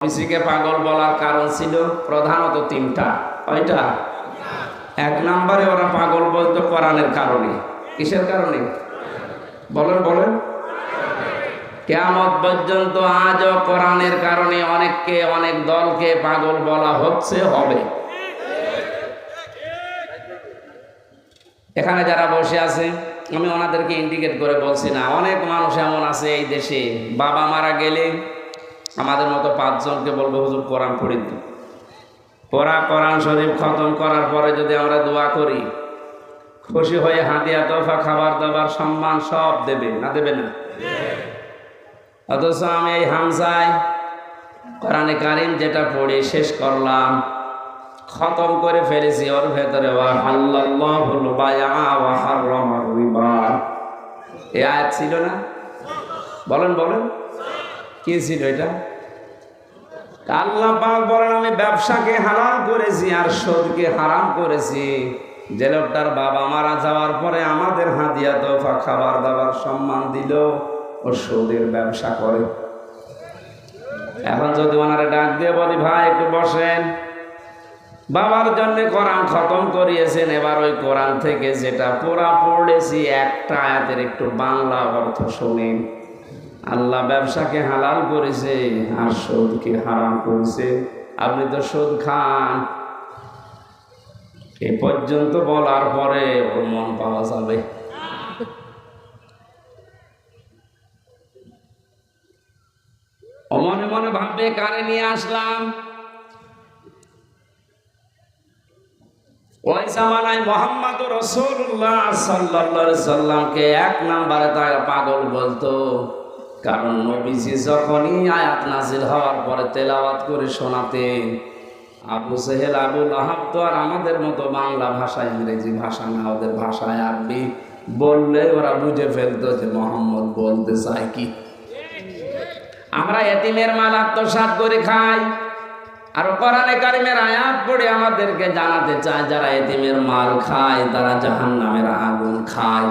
নবীজিকে পাগল বলার কারণ ছিল প্রধানত তিনটা। কয়টা? এক নম্বরে ওরা পাগল বলতো কোরআনের কারণে। কিসের কারণে? বলেন বলেন। কেয়ামত পর্যন্ত আজও কোরআনের কারণে অনেককে, অনেক দলকে পাগল বলা হচ্ছে, হবে। এখানে যারা বসে আছে, আমি ওনাদেরকে ইন্ডিকেট করে বলছি না, অনেক মানুষ এমন আছে এই দেশে। বাবা মারা গেলে আমাদের মতো পাঁচজনকে বলব, হুজুর, কোরআন পড়ে দিন পড়া কোরআন শরীফ খতম করার পরে যদি আমরা দোয়া করি, খুশি হয়ে হাতিয়া তোফা, খাবার দাবার, সম্মান সব দেবে না দেবে না? অথচ আমি এই হামসায় কোরআনে কারিম যেটা পড়ে শেষ করলাম, খতম করে ফেলেছি, ওর ভেতরে এ আয়াত ছিল না? বলেন বলেন। কি ছিল এটা? আল্লাহ পাক বলেন, আমি ব্যবসাকে হারাম করেছি আর সুদকে হারাম করেছি। যে লোকটার বাবা মারা যাওয়ার পরে আমাদের হাতিয়া তোফা খাবার দাবার সম্মান দিল, ও সুদের ব্যবসা করে। এখন যদি ওনারা ডাক দিয়ে বলি, ভাই, একটু বসেন। বাবার জন্য কোরআন খতম করিয়েছেন, এবার ওই কোরআন থেকে যেটা পোড়া পড়েছি, একটা আয়াতের একটু বাংলা অর্থ শুনেন। আল্লাহ ব্যবসাকে হালাল করেছে আর সুদকে হারাম করেছে। আপনি তো সুদ খান। এ পর্যন্ত বলার পরে ওর মন পাওয়া যাবে। মনে মনে ভাববে, কারে নিয়ে আসলাম? ওই জামানায় মোহাম্মদ রসুল্লাহ সাল্লা সাল্লামকে এক নাম্বারে তারা পাগল বলতো কারণ নবীজি যখনই আয়াত নাজিল হওয়ার পরে তেলাওয়াত করে শোনাতেন, আবু সেহেল আবুল আহাব তো আর আমাদের মতো বাংলা ভাষা ইংরেজি ভাষা না, ওদের ভাষায় আরবি বললে ওরা বুঝে ফেলতো যে মোহাম্মদ বলতে চায় কি। আমরা এতিমের মাল আত্মসাত করে খাই। আর কোরআনে কারিমের আয়াত পড়ে আমাদেরকে জানাতে চায়, যারা এতিমের মাল খায়, তারা জাহান নামের আগুন খায়।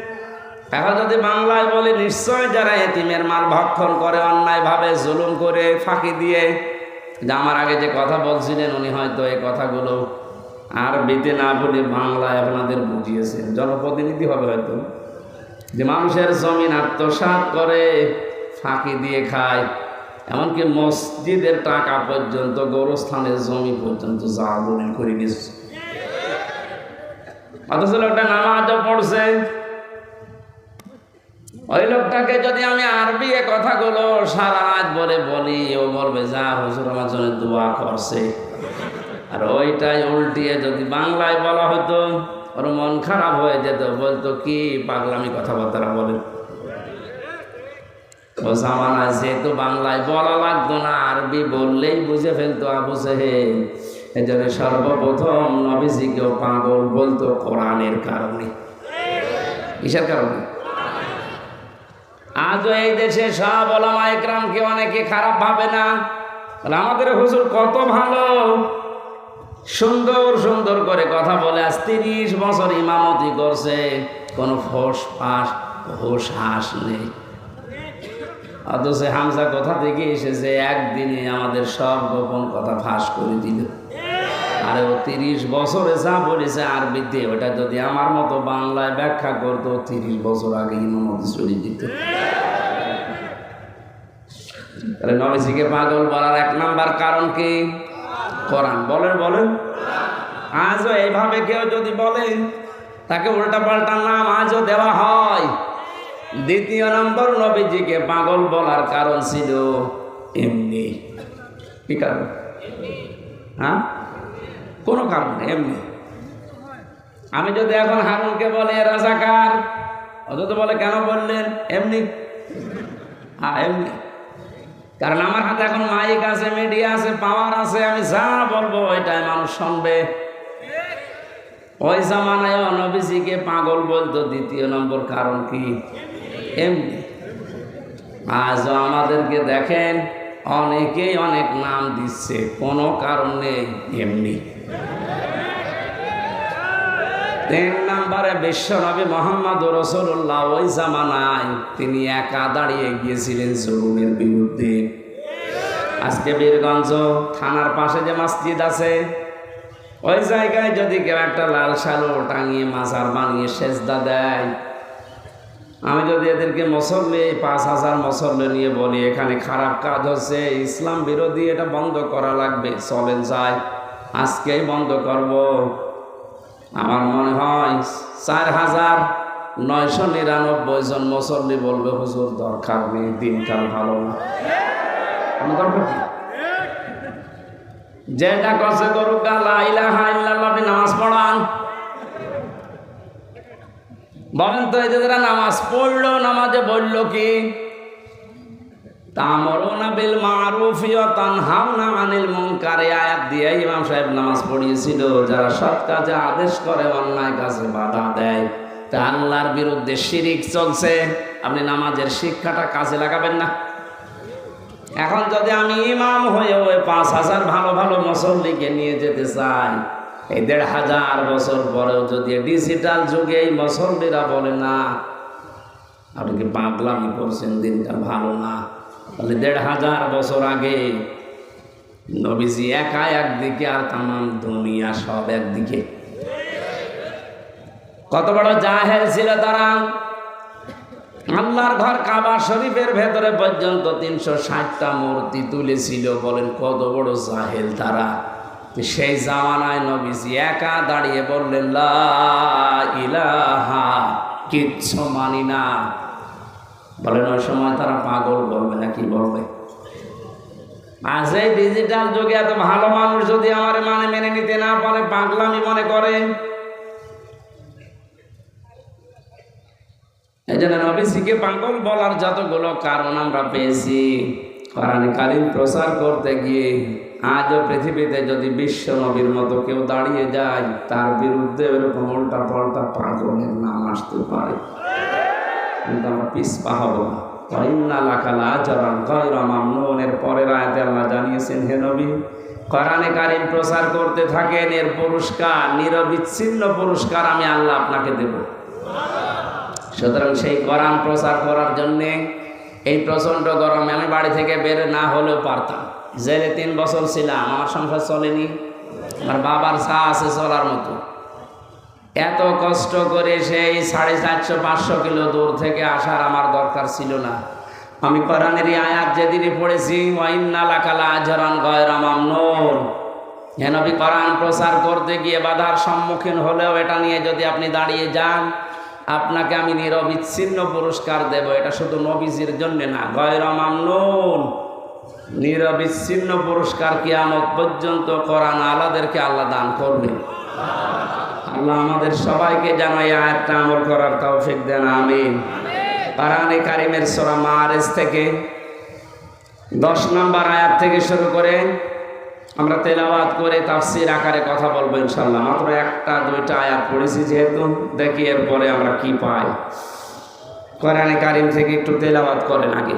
এখন যদি বাংলায় বলে, নিশ্চয় যারা এতিমের মাল ভক্ষণ করে, অন্যায়ভাবে জুলুম করে ফাঁকি দিয়ে, যে আমার আগে যে কথা বলছিলেন, উনি হয়তো এই কথাগুলো আর বেতে না বলে বাংলায় আপনাদের বুঝিয়েছেন। জনপ্রতিনিধি হবে হয়তো। যে মানুষের জমিন আত্মসাৎ করে, ফাঁকি দিয়ে খায়, এমনকি মসজিদের টাকা পর্যন্ত, গৌরস্থানের জমি পর্যন্ত যা করে দিচ্ছে অথচ লোকটা নামাজও পড়ছে। ওই লোকটাকে যদি আমি আরবি এ কথাগুলো সারা রাত বলে বলি, ও বলবে, যা হুজুর আমার জন্য দোয়া করছে। আর ওইটাই উল্টিয়ে যদি বাংলায় বলা হতো, ওর মন খারাপ হয়ে যেত, বলতো, কি পাগলামি কথাবার্তা বলে? ও যেহেতু বাংলায় বলা লাগতো না, আরবি বললেই বুঝে ফেলতো আবু সাহেব এই জন্য সর্বপ্রথম নবীজিকেও পাগল বলতো কোরআনের কারণে। কিসের কারণে? আজও এই দেশে সব ওলামা একরামকে অনেকে খারাপ ভাবে না। বলে আমাদের হুজুর কত ভালো? সুন্দর সুন্দর করে কথা বলে, আজ তিরিশ বছর ইমামতি করছে, কোনো ফোস ফাঁস হোস হাস নেই। অথচ হামসা কথা থেকে এসেছে? একদিনে আমাদের সব গোপন কথা ফাঁস করে দিল। আরে ও তিরিশ বছরে যা বলেছে আরবিতে ওটা যদি আমার মতো বাংলায় ব্যাখ্যা করতো, তিরিশ বছর আগে ইমামতি চলে দিত তাহলে নবীজিকে পাগল বলার এক নাম্বার কারণ কি? কোরআন। বলেন বলেন। আজও এইভাবে কেউ যদি বলে, তাকে উল্টা পাল্টা নাম আজও দেওয়া হয়। দ্বিতীয় নম্বর নবীজিকে পাগল বলার কারণ ছিল এমনি। কি কারণ? হ্যাঁ? কোনো কারণ এমনি। আমি যদি এখন হারুনকে বলে রাজাকার অথচ বলে, কেন বললেন? এমনি। হ্যাঁ এমনি। কারণ আমার হাতে এখন মাইক আছে মিডিয়া আছে পাওয়ার আছে, আমি যা বলব এটাই মানুষ শুনবে। ওই জামানায় নবীজিকে পাগল বলতো, দ্বিতীয় নম্বর কারণ কি? এমনি। আজ আমাদেরকে দেখেন, অনেকেই অনেক নাম দিচ্ছে, কোনো কারণ নেই, এমনি। তিন নম্বরে বিশ্বনবী মোহাম্মদ রসুল্লাহ ওই জামানায় তিনি একা দাঁড়িয়ে গিয়েছিলেন জরুরের বিরুদ্ধে। আজকে বীরগঞ্জ থানার পাশে যে মসজিদ আছে, ওই জায়গায় যদি কেউ একটা লাল সালো টাঙিয়ে মাজার বানিয়ে সেজদা দেয়, আমি যদি এদেরকে মুসল্লি পাঁচ হাজার মুসল্লি নিয়ে বলি, এখানে খারাপ কাজ হচ্ছে, ইসলাম বিরোধী এটা বন্ধ করা লাগবে, চলেন যায় আজকেই বন্ধ করব। আমার মনে হয় চার হাজার নয়শো নিরানব্বই জন মুসল্লি বলবে, হুজুর, দরকার নেই, দিনকাল ভালো যেটা করছে ইল্লাল্লাহ নামাজ পড়ান। বলেন তো যে নামাজ পড়ল, নামাজে বলল কি? তামরুনা বিল মারুফি ওয়া তানহাউনা আনিল মুনকারি। আয়াত দিয়ে ইমাম সাহেব নামাজ পড়িয়েছিল। যারা সৎ কাজে আদেশ করে, অন্যায় কাজে বাধা দেয়, তা আল্লাহর বিরুদ্ধে শিরিক চলছে। আপনি নামাজের শিক্ষাটা কাজে লাগাবেন না। এখন যদি আমি ইমাম হয়ে ওই পাঁচ হাজার ভালো ভালো মুসল্লিকে নিয়ে যেতে চাই, এই দেড় হাজার বছর পরেও যদি ডিজিটাল যুগে এই মুসল্লিরা বলে, না, আপনি কি পাগলামি করছেন? দিনটা ভালো না। তাহলে দেড় হাজার বছর আগে নবীজি একা একদিকে আর তামাম দুনিয়া সব একদিকে। কত বড় জাহেল ছিল তারা। আল্লাহর ঘর কাবা শরীফের ভেতরে পর্যন্ত তিনশো ষাটটা মূর্তি তুলেছিল বলেন কত বড় জাহেল তারা। সেই জামানায় নবীজি একা দাঁড়িয়ে বললেন, লা ইলাহা, কিচ্ছু মানি না। বলেন ওই সময় তারা পাগল বলবে না কি বলবে? আজ এই ডিজিটাল যুগে এত ভালো মানুষ যদি আমার মানে মেনে নিতে না পারে, পাগলামি মনে করে। এই জন্য পাগল বলার যতগুলো কারণ আমরা পেয়েছি কালিম প্রচার করতে গিয়ে আজও পৃথিবীতে যদি বিশ্ব নবীর মতো কেউ দাঁড়িয়ে যায়, তার বিরুদ্ধে এরকম উল্টা পাল্টা পাগলের নাম আসতে পারে। কিন্তু আমরা না। ইন্না লাকালা আজরান গায়রা মামনুনের পরের আয়াতে আল্লাহ জানিয়েছেন, হে নবী, কোরআনে কারিম প্রচার করতে থাকেন, এর পুরস্কার, নিরবিচ্ছিন্ন পুরস্কার আমি আল্লাহ আপনাকে দেব। সুতরাং সেই কোরআন প্রচার করার জন্যে এই প্রচণ্ড গরমে আমি বাড়ি থেকে বের না হলেও পারতাম। জেলে তিন বছর ছিলাম, আমার সংসার চলেনি। আমার বাবার চা আছে চলার মতো। এত কষ্ট করে সেই সাড়ে চারশো, পাঁচশো কিলো দূর থেকে আসার আমার দরকার ছিল না। আমি কোরআনেরই আয়াত যেদিনই পড়েছি ওয়াইন্না লাকালা আজরান গয়রামামনুন হেনবি কোরআন প্রচার করতে গিয়ে বাধার সম্মুখীন হলেও এটা নিয়ে যদি আপনি দাঁড়িয়ে যান, আপনাকে আমি নিরবিচ্ছিন্ন পুরস্কার দেব। এটা শুধু নবীজির জন্যে না গয়রামামনুন নিরবিচ্ছিন্ন পুরস্কার কি কিয়ামত পর্যন্ত কোরআন আলাদেরকে আল্লাহ দান করবেন আল্লাহ আমাদের সবাইকে যেন এই আয়াতটা আমল করার তৌফিক দেন আমিন। কোরআনে কারিমের সূরা মারিজ থেকে দশ নম্বর আয়াত থেকে শুরু করে আমরা তেলাওয়াত করে তাফসির আকারে কথা বলব ইনশাল্লাহ মাত্র একটা দুইটা আয়াত পড়েছি যেহেতু দেখি এরপরে আমরা কি পাই। কোরআনে কারিম থেকে একটু তেলাওয়াত করেন আগে।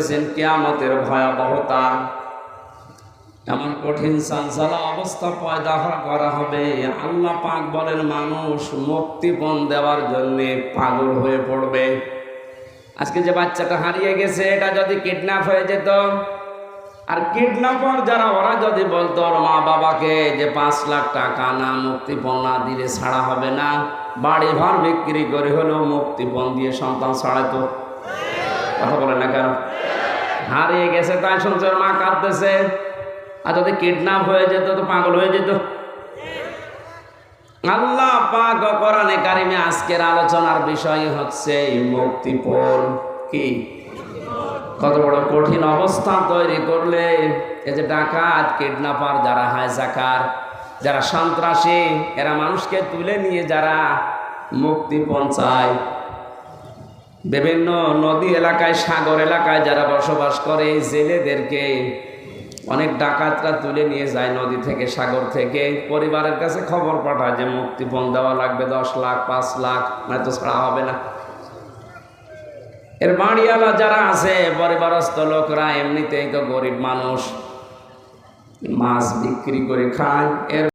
তুলে ধরেছেন কেয়ামতের ভয়াবহতা। এমন কঠিন সালসালা অবস্থা পয়দা করা হবে। আল্লাহ পাক বলেন, মানুষ মুক্তিপণ দেওয়ার জন্যে পাগল হয়ে পড়বে। আজকে যে বাচ্চাটা হারিয়ে গেছে, এটা যদি কিডন্যাপ হয়ে যেত, আর কিডন্যাপার যারা, ওরা যদি বলতো, ওর মা বাবাকে যে পাঁচ লাখ টাকা না মুক্তিপণ না দিলে ছাড়া হবে না, বাড়ি ঘর বিক্রি করে হলেও মুক্তিপণ দিয়ে সন্তান ছাড়াতো। কথা বলে না কেন? হারিয়ে গেছে, তাই শুনছে মা কাঁদতেছে। আর যদি কিডন্যাপ হয়ে যেত, তো পাগল হয়ে যেত। আল্লাহ পাক কোরআনে কারিমে আজকের আলোচনার বিষয় হচ্ছে মুক্তিপণ কি? কত বড় কঠিন অবস্থা তৈরি করলে এই যে ডাকাত কিডন্যাপার যারা হাইজাকার যারা সন্ত্রাসী, এরা মানুষকে তুলে নিয়ে যারা মুক্তিপণ চায় বিভিন্ন নদী এলাকায়, সাগর এলাকায় যারা বসবাস করে, এই জেলেদেরকে অনেক ডাকাতরা তুলে নিয়ে যায় নদী থেকে, সাগর থেকে। পরিবারের কাছে খবর পাঠায় যে মুক্তিপণ দেওয়া লাগবে, দশ লাখ, পাঁচ লাখ, নয়তো ছাড়া হবে না। এর বাড়িওয়ালা যারা আছে, পরিবারস্থ লোকরা এমনিতেই তো গরিব মানুষ। মাছ বিক্রি করে খায়, এর